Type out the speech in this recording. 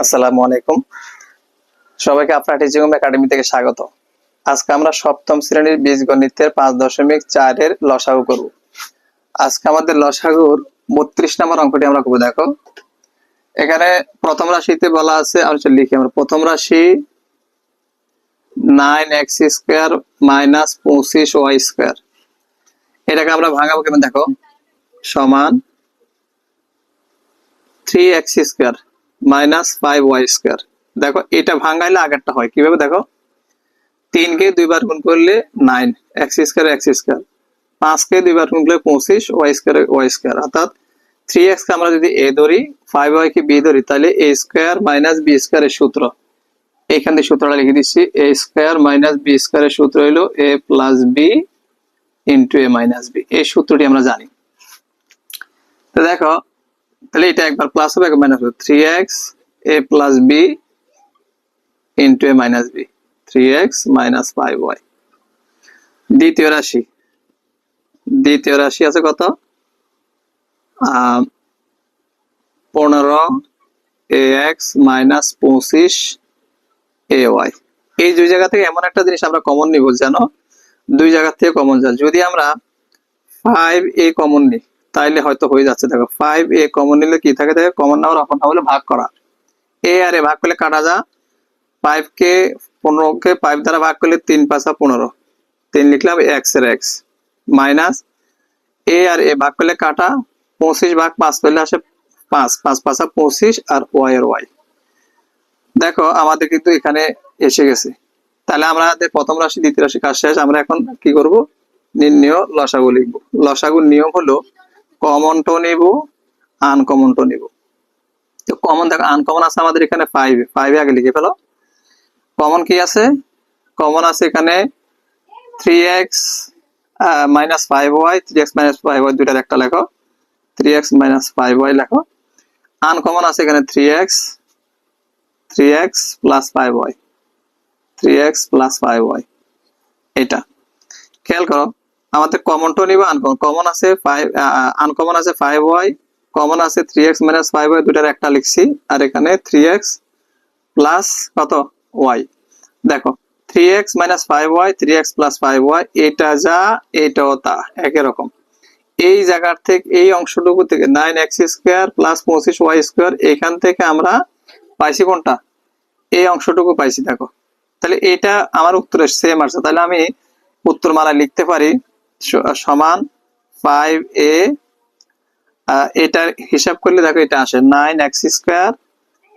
আসসালামু আলাইকুম। সবাইকে আপনার টিচিং একাডেমি থেকে স্বাগত। আজকে আমরা সপ্তম শ্রেণির বীজগণিতের পাঁচ দশমিক চারের লসাগু করব। আজকে আমাদের লসাগুর বত্রিশ নম্বর অঙ্কটি আমরা করব, দেখো। এখানে প্রথম রাশিতে বলা আছে, আমি লিখি আমরা, প্রথম রাশি নাইন এক্স স্কোয়ার মাইনাস পঁচিশ ওয়াই স্কোয়ার। এটাকে আমরা ভাঙাবো কেন, দেখো। সমান three x square. Minus five y square দেখো, এটা ভাঙাইলে আগেরটা হয়। কীভাবে দেখো? তিনকে দুইবার গুণ করলে nine x square x square পাঁচকে দুইবার গুণ করলে পঁচিশ ওয়াই স্কোয়ার ওয়াই স্কোয়ার অর্থাৎ থ্রি এক্স আমরা যদি এ ধরি ফাইভ ওয়াই কে বি ধরি, তাহলে এ স্কোয়ার মাইনাস বি স্কোয়ারের সূত্র। এইখান থেকে সূত্রটা লিখে দিচ্ছি। এ স্কোয়ার মাইনাস বি স্কোয়ারের সূত্র হলো A plus B into A minus B এই সূত্রটি আমরা জানি। তো দেখো তাহলে এটা একবার প্লাস হবে, একবার মাইনাস হবে। Three x A plus B into A minus B three x minus five y দ্বিতীয় রাশি। দ্বিতীয় রাশি আছে কত? পনেরো এ এক্স মাইনাস পঁচিশ এ ওয়াই এই দুই জায়গা থেকে এমন একটা জিনিস আমরা কমন নিব, জানো? দুই জায়গা থেকে কমন যায় যদি আমরা ফাইভ এ কমন নিই তাইলে হয়তো হয়ে যাচ্ছে। দেখো ফাইভ এ কমন নিলে কি থাকে? দেখো কমন নেওয়ার অপর না হলে ভাগ করা। এ আর এ ভাগ করলে কাটা যা। ফাইভ কে পনেরো কে ফাইভ দ্বারা ভাগ করলে তিন পাঁচা পনেরো। তিন লিখলাম এক্সের এক্স মাইনাস এ আর এ ভাগ করলে কাটা। পঁচিশ ভাগ পাঁচ করলে আসে পাঁচ। পাঁচ পাঁচা পঁচিশ আর ওয়াই এর ওয়াই দেখো, আমাদের কিন্তু এখানে এসে গেছে। তাহলে আমরা প্রথম রাশি, দ্বিতীয় রাশি কাজ শেষ। আমরা এখন কি করব? নির্ণয় লসাগু লিখব। লসাগুর নিয়ম হলো কমনটো নিব আনকমনটো নিব। তো কমন দেখো আনকমন আছে আমাদের এখানে ফাইভ ফাইভে আগে লিখে ফেলো। কমন কি আছে? কমন আছে এখানে three x minus five y three x minus five y দুইটার একটা লেখো। Three x minus five y লেখো। আনকমন আছে এখানে three x three x plus five y three x plus five y এটা খেয়াল করো আমাদের কমনটা নিব আনকমন কমন আছে ফাইভ আনকমন আছে ফাইভ ওয়াই কমন আছে three x minus five y দুটার একটা লিখছি, আর এখানে থ্রি এক্স প্লাস কত? ওয়াই দেখো three x minus five y three x plus five y এটা যা, এটাও তা, একই রকম। এই জায়গার থেকে, এই অংশটুকু থেকে নাইন এক্স স্কোয়ার প্লাস পঁচিশ ওয়াই স্কোয়ার এখান থেকে আমরা পাইছি কোনটা? এই অংশটুকু পাইছি, দেখো। তাহলে এটা আমার উত্তরে সেম আসছে। তাহলে আমি উত্তরমালা লিখতে পারি সমান ফাইভ এ এটার হিসাব করলে দেখো এটা আসে নাইন এক্স স্কোয়ার